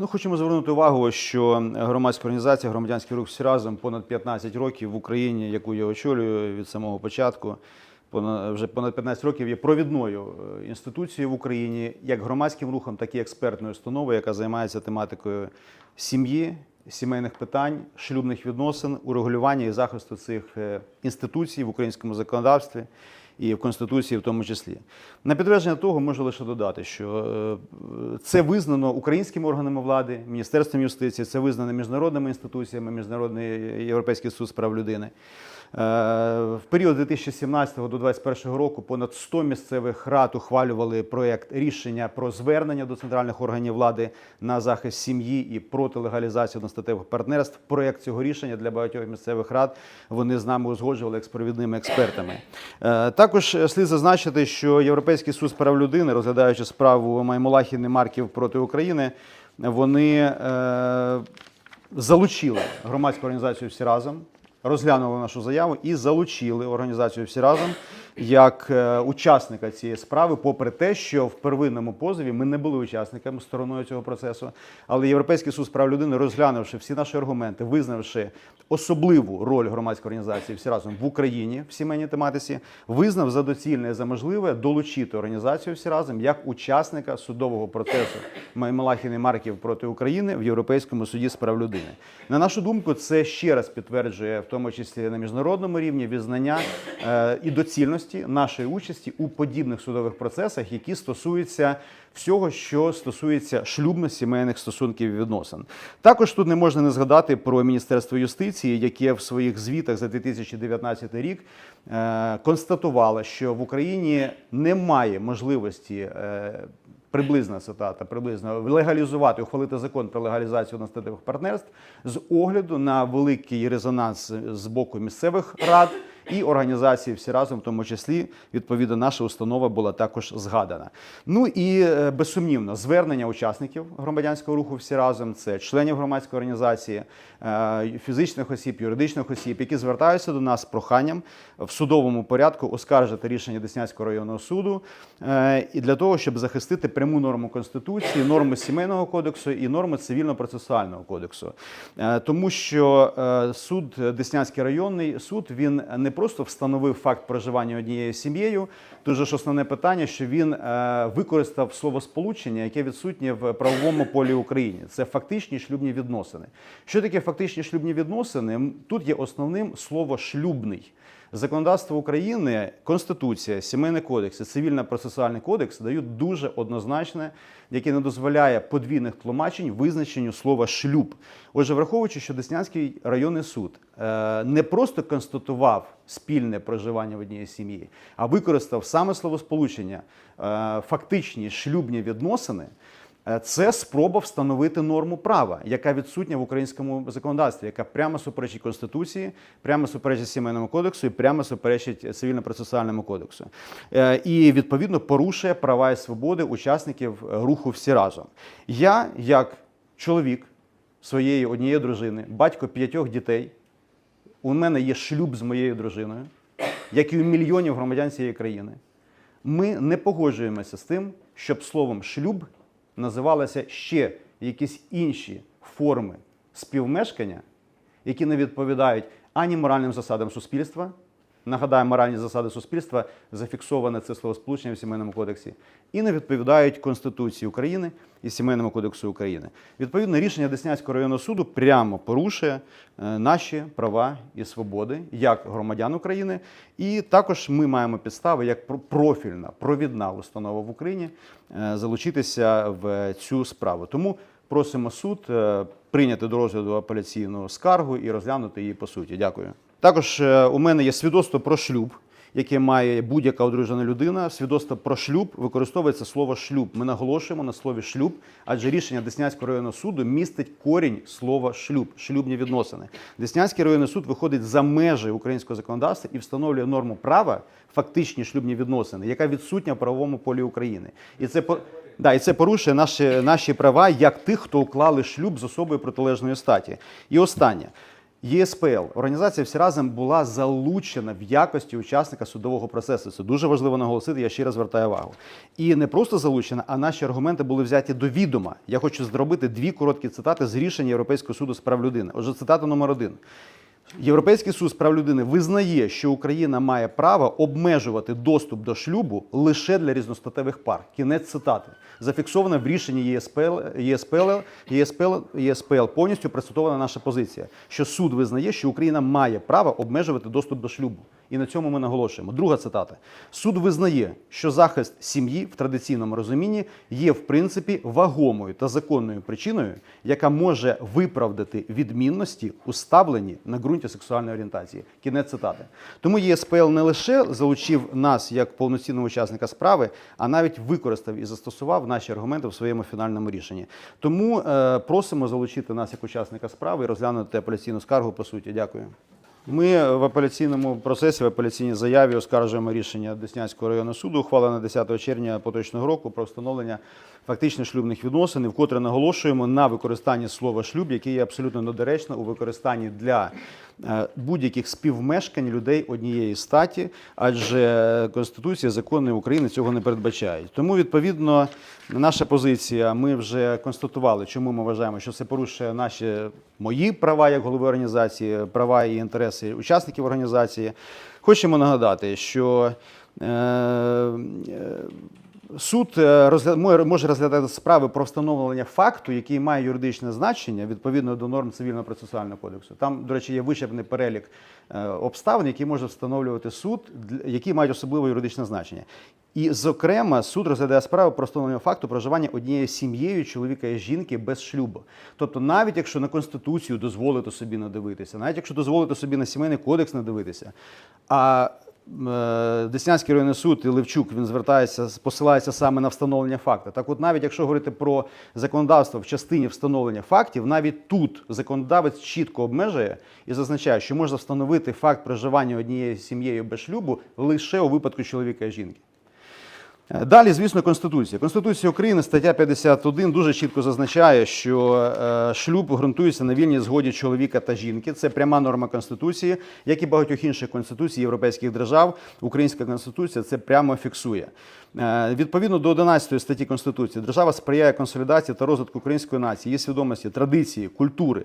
Ну, хочемо звернути увагу, що громадська організація громадянський рух всі разом понад 15 років в Україні, яку я очолюю від самого початку. Понад вже понад 15 років є провідною е, інституцією в Україні, як громадським рухом, так і експертною установою, яка займається тематикою сім'ї, сімейних питань, шлюбних відносин, урегулювання і захисту цих е, інституцій в українському законодавстві і в Конституції в тому числі. На підтвердження того можу лише додати, що е, це визнано українськими органами влади, Міністерством юстиції, це визнано міжнародними інституціями, Міжнародний Європейський суд з прав людини. Е, В період 2017 до 2021 року понад 100 місцевих рад ухвалювали проєкт рішення про звернення до центральних органів влади на захист сім'ї і проти легалізації одностатевих партнерств. Проєкт цього рішення для багатьох місцевих рад вони з нами узгоджували як з провідними експертами. Е, Також слід зазначити, що Європейський суд з прав людини, розглядаючи справу Маймулахіни Марків проти України, вони е, залучили громадську організацію всі разом розглянули нашу заяву і залучили організацію всі разом як е, учасника цієї справи, попри те, що в первинному позові ми не були учасниками стороною цього процесу. Але Європейський суд з прав людини, розглянувши всі наші аргументи, визнавши особливу роль громадської організації всі разом в Україні в сімейній тематиці, визнав за доцільне і за можливе долучити організацію всі разом як учасника судового процесу Маймалахіни Марків проти України в Європейському суді з прав людини. На нашу думку, це ще раз підтверджує, в тому числі на міжнародному рівні, відзнання е, і доцільності нашої участі у подібних судових процесах, які стосуються всього, що стосується шлюбно-сімейних стосунків і відносин. Також тут не можна не згадати про Міністерство юстиції, яке в своїх звітах за 2019 рік е, констатувало, що в Україні немає можливості. Приблизна цитата, приблизно легалізувати, ухвалити закон про легалізацію одностатевих партнерств з огляду на великий резонанс з боку місцевих рад і організації всі разом, в тому числі, відповідно, наша установа була також згадана. Ну і е, безсумнівно, звернення учасників громадянського руху всі разом, це членів громадської організації, е, фізичних осіб, юридичних осіб, які звертаються до нас з проханням в судовому порядку оскаржити рішення Деснянського районного суду е, і для того, щоб захистити пряму норму конституції, норми сімейного кодексу і норми цивільно-процесуального кодексу, тому що суд Деснянський районний суд він не просто встановив факт проживання однією сім'єю. Дуже ж основне питання, що він е, використав словосполучення, яке відсутнє в правовому полі України. Це фактичні шлюбні відносини. Що таке фактичні шлюбні відносини? Тут є основним слово шлюбний. Законодавство України, Конституція, Сімейний кодекс і Цивільно-процесуальний кодекс дають дуже однозначне, яке не дозволяє подвійних тлумачень визначенню слова шлюб. Отже, враховуючи, що Деснянський районний суд е, не просто констатував спільне проживання в одній сім'ї, а використав саме словосполучення е, фактичні шлюбні відносини. Е, Це спроба встановити норму права, яка відсутня в українському законодавстві, яка прямо суперечить конституції, прямо суперечить сімейному кодексу і прямо суперечить цивільно-процесуальному кодексу. Е, І відповідно порушує права і свободи учасників руху всі разом. Я, як чоловік своєї однієї дружини, батько п'ятьох дітей, у мене є шлюб з моєю дружиною, як і у мільйонів громадян цієї країни. Ми не погоджуємося з тим, щоб словом шлюб називалися ще якісь інші форми співмешкання, які не відповідають ані моральним засадам суспільства. Нагадаю, моральні засади суспільства зафіксоване це словосполучення в сімейному кодексі, і не відповідають Конституції України і Сімейному кодексу України. Відповідно, рішення Деснянського районного суду прямо порушує е, наші права і свободи як громадян України. І також ми маємо підстави як профільна провідна установа в Україні е, залучитися в цю справу. Тому просимо суд е, прийняти до розгляду апеляційну скаргу і розглянути її по суті. Дякую. Також е, у мене є свідоцтво про шлюб, яке має будь-яка одружена людина. Свідоцтво про шлюб використовується слово шлюб. Ми наголошуємо на слові шлюб, адже рішення Деснянського районного суду містить корінь слова шлюб, шлюбні відносини. Деснянський районний суд виходить за межі українського законодавства і встановлює норму права, фактичні шлюбні відносини, яка відсутня в правовому полі України. І це по- Да, і це порушує наші, наші права як тих, хто уклали шлюб з особою протилежної статі. І останнє. ЄСПЛ, організація всі разом була залучена в якості учасника судового процесу. Це дуже важливо наголосити. Я ще раз звертаю увагу. І не просто залучена, а наші аргументи були взяті до відома. Я хочу зробити дві короткі цитати з рішення Європейського суду з прав людини. Отже, цитата номер один. Європейський суд з прав людини визнає, що Україна має право обмежувати доступ до шлюбу лише для різностатевих пар. Кінець цитати. зафіксована в рішенні ЄСПЛ, ЄСПЛ, ЄСПЛ, ЄСПЛ повністю процитована наша позиція, що суд визнає, що Україна має право обмежувати доступ до шлюбу. І на цьому ми наголошуємо. Друга цитата: суд визнає, що захист сім'ї в традиційному розумінні є в принципі вагомою та законною причиною, яка може виправдати відмінності у ставленні на ґрунті сексуальної орієнтації. Кінець цитати. Тому ЄСПЛ не лише залучив нас як повноцінного учасника справи, а навіть використав і застосував наші аргументи в своєму фінальному рішенні. Тому е, просимо залучити нас як учасника справи і розглянути апеляційну скаргу по суті. Дякую. Ми в апеляційному процесі, в апеляційній заяві оскаржуємо рішення Деснянського районного суду, ухвалене 10 червня поточного року про встановлення фактичних шлюбних відносин, і вкотре наголошуємо на використанні слова шлюб, яке є абсолютно недоречно у використанні для е, будь-яких співмешкань людей однієї статі, адже Конституція, закони України цього не передбачають. Тому, відповідно, наша позиція, ми вже констатували, чому ми вважаємо, що це порушує наші мої права як голови організації, права і інтереси учасників організації. Хочемо нагадати, що е, е, Суд е, може розглядати справи про встановлення факту, який має юридичне значення відповідно до норм цивільного процесуального кодексу. Там, до речі, є вичерпний перелік обставин, які може встановлювати суд, які мають особливе юридичне значення. І, зокрема, суд розглядає справи про встановлення факту проживання однією сім'єю чоловіка і жінки без шлюбу. Тобто, навіть якщо на конституцію дозволити собі надивитися, навіть якщо дозволити собі на сімейний кодекс надивитися, а е, Деснянський районний суд і Левчук він звертається, посилається саме на встановлення факту. Так, от навіть якщо говорити про законодавство в частині встановлення фактів, навіть тут законодавець чітко обмежує і зазначає, що можна встановити факт проживання однією сім'єю без шлюбу лише у випадку чоловіка і жінки. Е, Далі, звісно, Конституція. Конституція України, стаття 51, дуже чітко зазначає, що е, шлюб ґрунтується на вільній згоді чоловіка та жінки. Це пряма норма Конституції, як і багатьох інших конституцій європейських держав. Українська конституція це прямо фіксує. Е, Відповідно до 11 статті Конституції, держава сприяє консолідації та розвитку української нації, її свідомості, традиції, культури.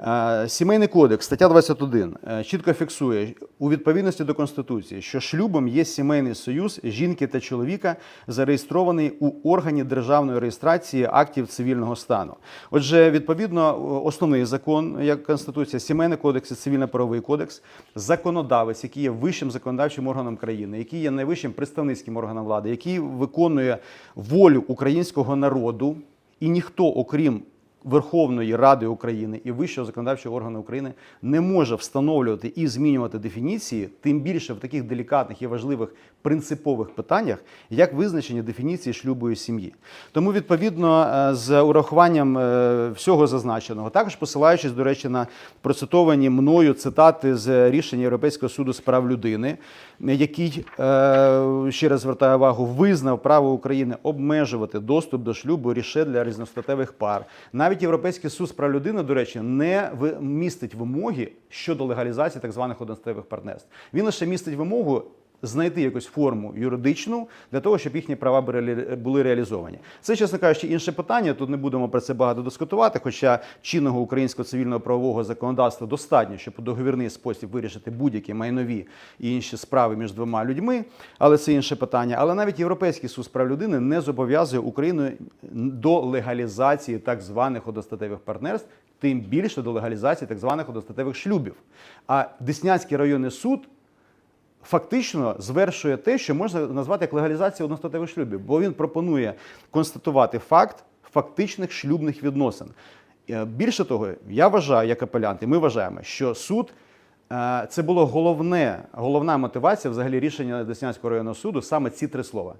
Е, Сімейний кодекс, стаття 21, е, чітко фіксує у відповідності до Конституції, що шлюбом є сімейний союз жінки та чоловіка, зареєстрований у органі державної реєстрації актів цивільного стану. Отже, відповідно, основний закон, як Конституція, сімейний кодекс і цивільно-правовий кодекс, законодавець, який є вищим законодавчим органом країни, який є найвищим представницьким органом влади, який виконує волю українського народу, і ніхто, окрім Верховної Ради України і Вищого законодавчого органу України не може встановлювати і змінювати дефініції, тим більше в таких делікатних і важливих принципових питаннях, як визначення дефініції шлюбу і сім'ї. Тому, відповідно, е, з урахуванням е, всього зазначеного, також посилаючись, до речі, на процитовані мною цитати з рішення Європейського суду з прав людини, який е, ще раз звертаю увагу, визнав право України обмежувати доступ до шлюбу лише для різностатевих пар. Навіть Європейський суд з прав людини, до речі, не містить вимоги щодо легалізації так званих одностатевих партнерств. Він лише містить вимогу. Знайти якусь форму юридичну для того, щоб їхні права були реалізовані. Це, чесно кажучи, інше питання. Тут не будемо про це багато дискутувати. Хоча чинного українського цивільного правового законодавства достатньо, щоб у договірний спосіб вирішити будь-які майнові і інші справи між двома людьми. Але це інше питання. Але навіть Європейський суд прав людини не зобов'язує Україну до легалізації так званих одностатевих партнерств, тим більше до легалізації так званих одностатевих шлюбів. А Деснянський районний суд фактично звершує те, що можна назвати як легалізація одностатевих шлюбів, бо він пропонує констатувати факт фактичних шлюбних відносин. Е, Більше того, я вважаю, як апелянт, і ми вважаємо, що суд е, це було головне, головна мотивація взагалі рішення Деснянського районного суду саме ці три слова.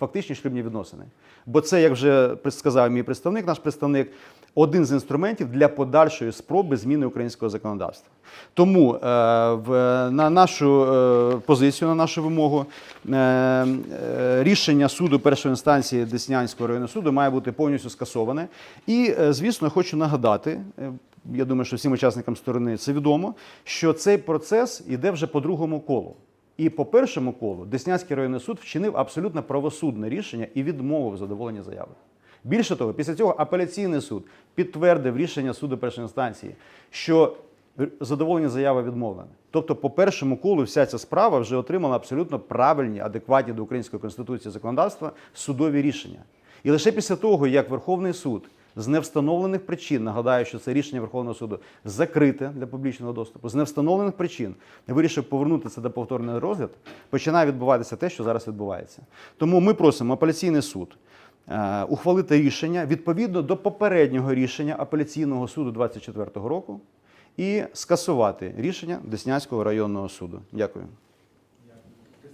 Фактичні шлюбні відносини. Бо це, як вже сказав мій представник, наш представник, один з інструментів для подальшої спроби зміни українського законодавства. Тому е, в, на нашу е, позицію, на нашу вимогу, е, е, рішення суду першої інстанції Деснянського районного суду має бути повністю скасоване. І, е, звісно, хочу нагадати, е, я думаю, що всім учасникам сторони це відомо, що цей процес іде вже по другому колу. І по першому колу Деснянський районний суд вчинив абсолютно правосудне рішення і відмовив задоволення заяви. Більше того, після цього апеляційний суд підтвердив рішення суду першої інстанції, що задоволення заяви відмовлене. Тобто, по першому колу вся ця справа вже отримала абсолютно правильні, адекватні до української конституції законодавства судові рішення. І лише після того, як Верховний суд з невстановлених причин, нагадаю, що це рішення Верховного суду закрите для публічного доступу, з невстановлених причин вирішив повернути це до повторного розгляд, починає відбуватися те, що зараз відбувається. Тому ми просимо апеляційний суд е, ухвалити рішення відповідно до попереднього рішення апеляційного суду 24 року і скасувати рішення Деснянського районного суду. Дякую.